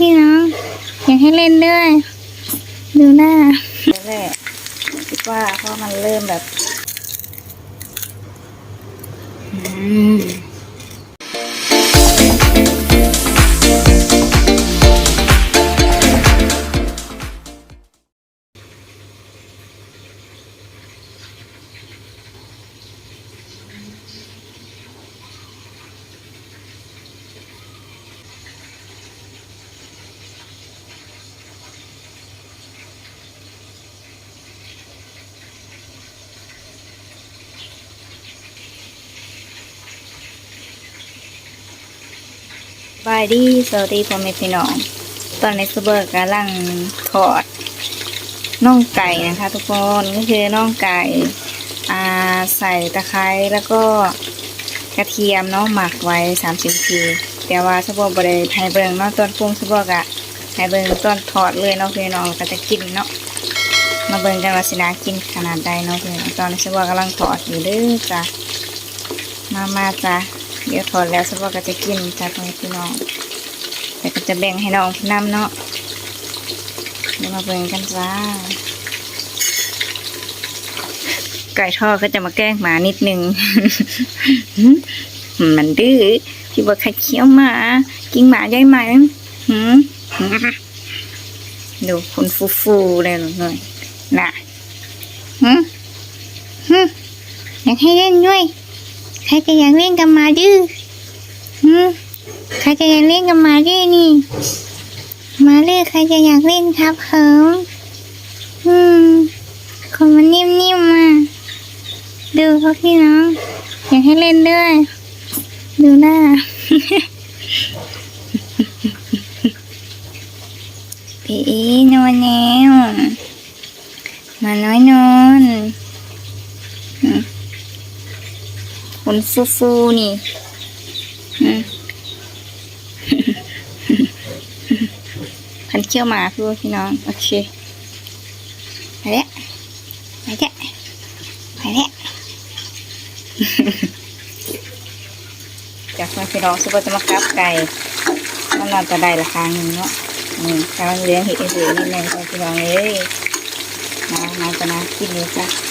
พี่น้องอยากให้เล่นด้วย ดูหน้าแรกๆคิดว่าเพราะมันเริ่มแบบ อืม บายดีสวัสดีพ่อแม่พี่น้อง ตอนนี้สเบิร์กำลังทอดน่องไก่นะคะ ทุกคนก็คือน่องไก่อ่าใส่ตะไคร้แล้วก็กระเทียมเนาะหมักไว้สามสิบนาทีแต่ว่าสเบิร์บริไทยเบิงเนาะตอนปรุงสเบิร์กะไทยเบิงตอนทอดเลยเนาะพี่น้องก็จะกินเนาะมาเบิงกันว่าสินากินขนาดใดเนาะพี่น้องตอนนี้สเบิร์กำลังทอดอยู่เด้อจ้ะมามาจ้ะ เดี๋ยวถอดแล้วสปอก็จะกินจากของพี่น้อง แต่ก็จะแบ่งให้น้องพี่น้ำเนาะเดี๋ยวมาแบ่งกันจ้า ไก่ทอดก็จะมาแกล้งหมานิดนึง มันดื้อพี่บอกใครเคี้ยวหมา กินหมาได้ไหมหืมดูคนฟูฟูๆเลยหน่อยน่ะหืมหืมอยากให้เล่นด้วย ใครจะอยากเล่นกับหมาดื้อหืมใครจะอยากเล่นกับหมาดื้อนี่หมาดื้อใครจะอยากเล่นครับเหิมอืมคนมันนิ่มๆมาดูเขาพี่น้อง อยากให้เล่นด้วย ดูหน้าพี่นอนแล้วมาน้อยนอน อืมคนฟูฟูนี่อืมพันเขี้ยวหมาพี่พี่น้อง โอเค ไปแล้วไปแล้วไปแล้วจากนั้นพี่น้องซุปเปอร์จะมากับไก่มันนอนจะได้ราคาหนึ่งเนาะอืมกำลังเลี้ยงเห็ดเห็ดนิดนึงค่พี่น้องเอ้ยมามาจะนะกินเลยจ้ะ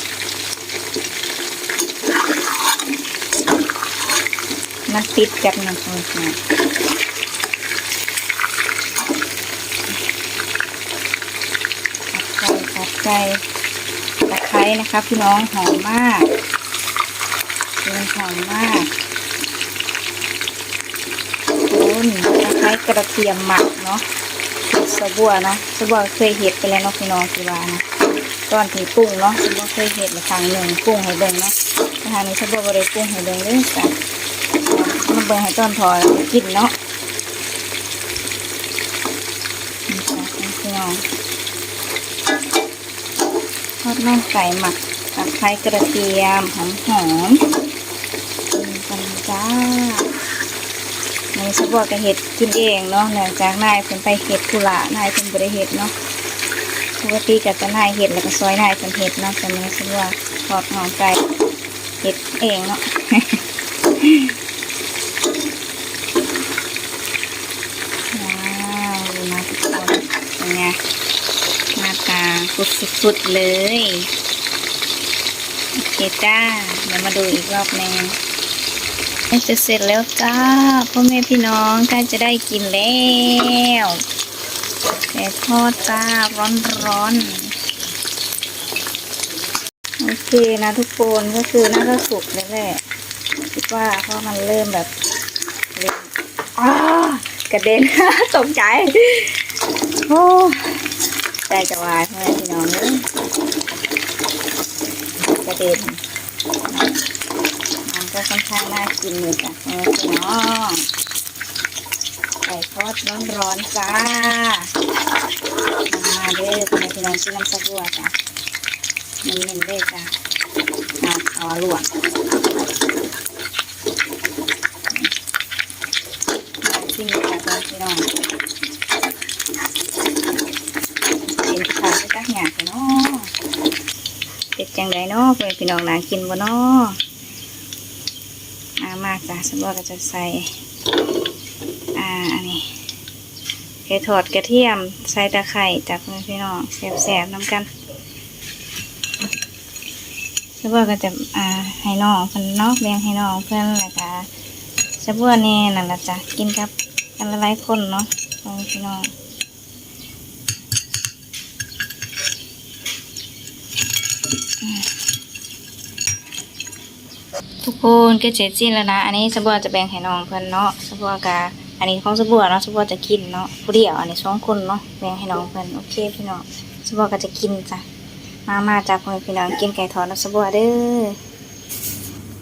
มันติดกันนะคุณนะผัดไก่ผัดไก่ตะไคร้นะคะพี่น้องหอมมากเป็นหอมมากคุณตะไคร้กระเทียมหมักเนาะสะบัวเนาะสะบัวเคยเห็ดไปแล้วเนาะพี่น้องที่ว่านะตอนที่ปรุงเนาะสะบัวเคยเห็ดมาครั้งหนึ่งปรุงให้เบิ่งเนาะทางนี้สะบัวบริปรุงให้เบิ่งเลยจ้ะ มาเบิ่งให้ต้นถอยกินเนาะทอดน่องไก่หมักตะไคร้กระเทียมหอมหอมกินกันจ้าในสบัวกระเห็ดกินเองเนาะเนื่องจากนายเพิ่นไปเห็ดกุละนายเพิ่นบริเห็ดเนาะปกติก็จะนายเห็ดแล้วก็ซอยนายเพิ่นเห็ดเนาะแต่ในสบัวทอดหอมไก่เห็ดเองเนาะ ว้าวดูนะทุกคน เป็นไงหน้าตาสุดๆเลย โอเคจ้า เดี๋ยวมาดูอีกรอบหนึงใกล้จะเสร็จแล้วจ้าพ่อแม่พี่น้องใกล้จะได้กินแล้วแต่ทอดจ้าร้อนๆ โอเคนะทุกคนก็คือน่าจะสุกแล้วแหละคิดว่าเพราะมันเริ่มแบบเริ่มอ้ากระเด็นตกใจ โอ้ใจจะวายพ่อแม่พี่น้องเลยกระเด็นมันก็ค่อนข้างน่ากินอยู่จ้ะพ่อแม่พี่น้องไก่ทอดร้อนๆจ้ามาเด้อพ่อแม่พี่น้องที่น้ำสะบัวจ้ะเน้นๆเลยจ้ะเอาเอาลวกที่มีจ้ะพ่อแม่พี่น้อง กินข้าวไปตักหยาไปเนาะเด็ดจังไดเนาะเพื่อนพี่น้องหนางกินบ่เนาะมามากจ้ะสมบัติก็จะใส่ อ่า อันนี้ไก่ทอดกระเทียม ใส่ตะไคร้จากพี่น้องแสบๆน้ำกันสบัวก็จะ อ่า ให้น้องเพิ่อนเนาะแบ่งให้น้องเพิ่อนแล้วก็สบัวนี่นั่นละจ้ะกินกับกันหลายคนเนาะพ่อแม่พี่น้อง ทุกคนก็เจ็ดสิ้นแล้วนะ อันนี้สบัวจะแบ่งให้น้องเพิ่อนเนาะสบัวกะอันนี้ของสบัวเนาะสบัวจะกินเนาะผู้เดียว อันนี้สองคนเนาะแบ่งให้น้องเพิ่อนโอเคพี่น้องสบัวก็จะกินจ้ะมามาจากพ่อแม่พี่น้องกินไก่ทอดน้ำสบัวเด้อ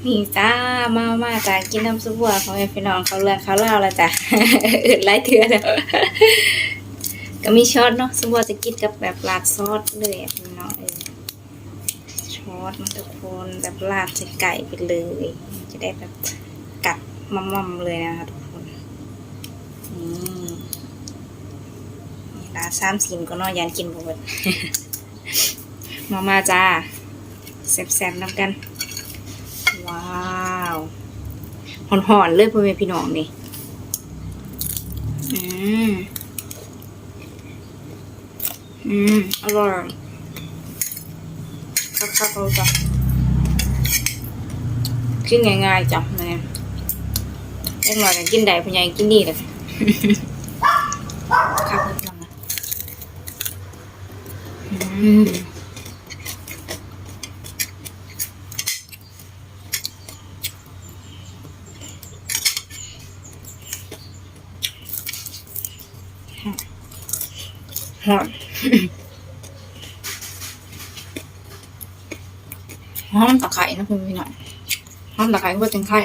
นี่จ้ามามาจ้ะกินน้ำสบัวพ่อแม่พี่น้องเขาเรือนเขาเล่าแล้วจ้ะอื่นไล่เถื่อแล้วก็มีช็อตเนาะสบัวจะกินกับแบบราดซอสเลยพี่น้องเออ ช้อนมันทุกคนแบบลาดใส่ไก่ไปเลย จะได้แบบกัดมั่มๆเลยนะคะทุกคนนี่นี่ลาสามสิมก็นอยันกินบ่เบิดมามาจ้าแซ่บๆนำกัน ว้าวหอนๆเลยพ่อแม่พี่น้องนี่อืม อืม อร่อย ครับครับเราจ้ะกินง่ายๆจ้ะแม่เอ็งหน่อยกินได้พญายกินดีเลยครับพี่น้องนะอืมหอม หอมตะไคร้นะเพื่อนพี่หน่อยหอมตะไคร้ก็เป็นไข่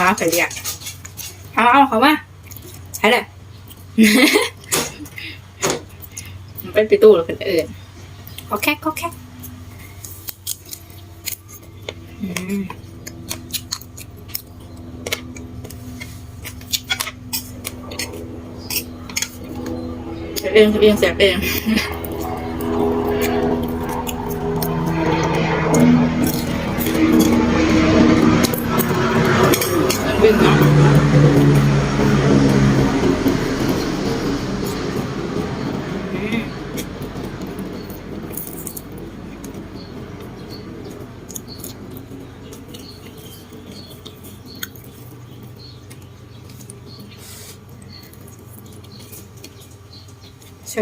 มาไปเรียกเอาเอาเขามาใช่เลยมันเป็นปีตู้หรือเป็นเอื่นขอแค่ขอแค่อืมเสียบเองเสียบเองเสียเอง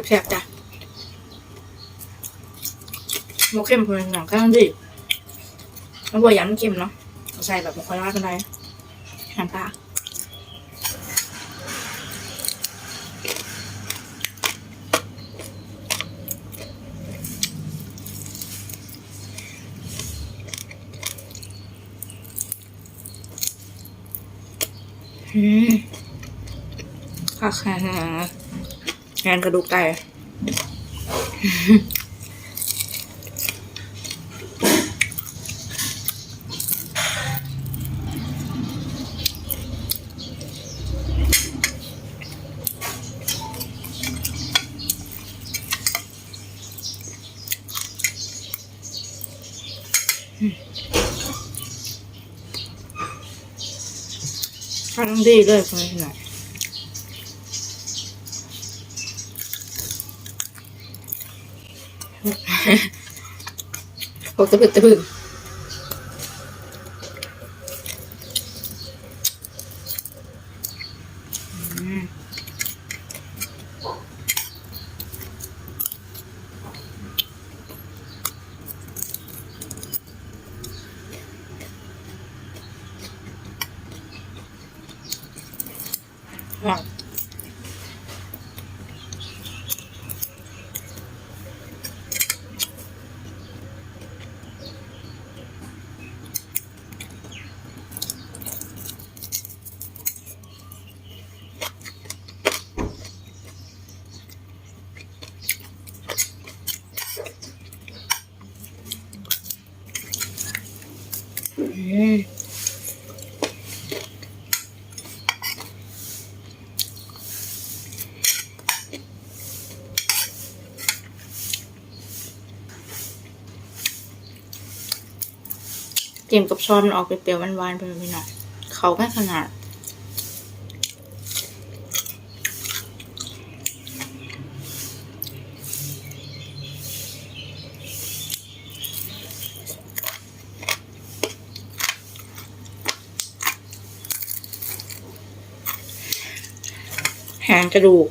แซ่บๆจ้ะหมูเค็มเพื่อนหนังก็ต้องดีแล้วบัวย้ำเค็มเนาะใส่แบบไม่ค่อยรากันได้น้ำปลาอืมค่ะค่ะ งานกระดูกไก่ข้าต้องดีเลยคุณพี่หน อยโอ้ตะบึกตะบึกอืมว้าวอืม จิ้มกับช้อนมันออกเปรี้ยวๆหวานๆไปหน่อยเขาไม่ขนาด หางกระดูก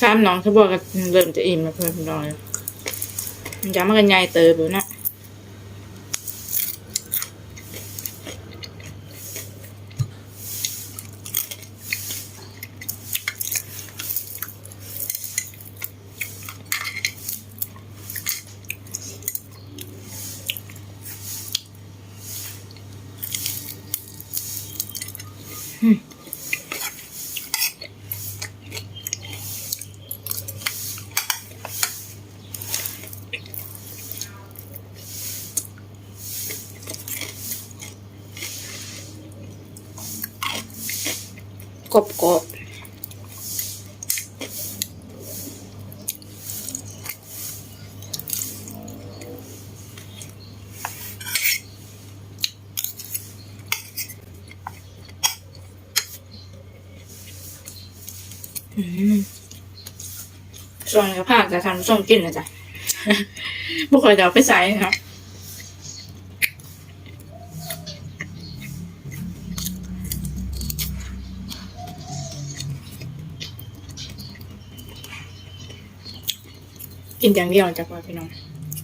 ซ้ำน้องเขาบอกกันเริ่มจะอิ่มแล้วเพื่อนพี่น้องยมันจะมากันยายเติบอยู่นะ ส่วนกระเพาจะทำส้มกินนะจ๊ะบุคคลจะเอาไปใส่นะครับกินอย่างเดียวจากว่าพี่น้อง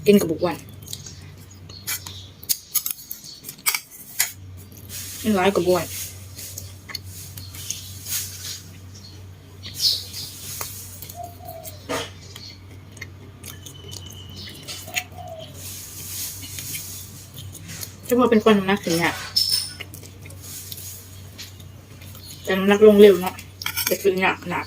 กินกับบุกวันกินร้ายกับบุกวัน จะว่าเป็นคนน้ำหนักถึงเนี่ยแต่น้ำหนักลงเร็วเนาะแต่คือหนักหนัก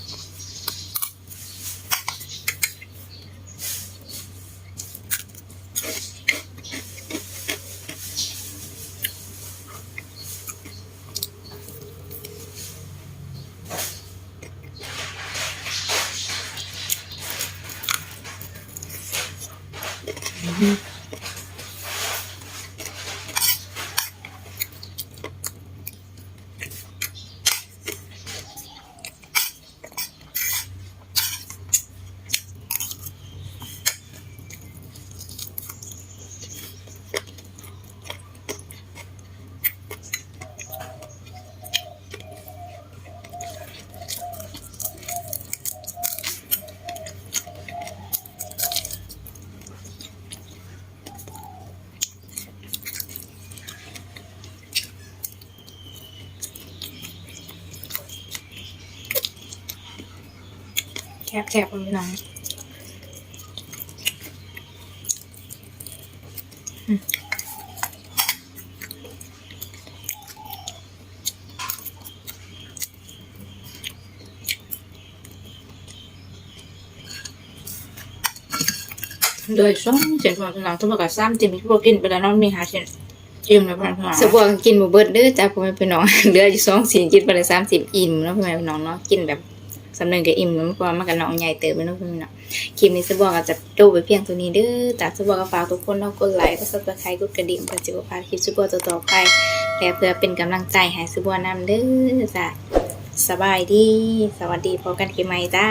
แคบแคบเลยนะอืมโดยช่องเสียงของหลังทุกประกาศซ้ำจิมที่พวกกินไปแล้วเน้องมีหาเช่นอิ่มแล้วพันหัวสบัวก็กินบ่เบิดเด้อจ้าพ่อแม่พี่น้องเหลืออยู่สองสี่กินไปเลยสามสิบอิ่มเนาะพ่อแม่พี่น้องเนาะกินแบบ สำเนึงกับอิ่มแล้วเพราะว่ามันก็น้องใหญ่เติบไปเนาะพ่อแม่พี่น้องคลิปนี้สบัวก็จะดูไปเพียงตัวนี้เด้อจ้าสบัวก็ฝากทุกคนเนาะกดไลค์กดซับสไครต์กดกระดิ่งกดจิบ่พาคลิปสบัวต่อๆไปแต่เพื่อเป็นกำลังใจให้สบัวนำเด้อจ้ะสบายดี สวัสดีพบกันคลิปใหม่จ้า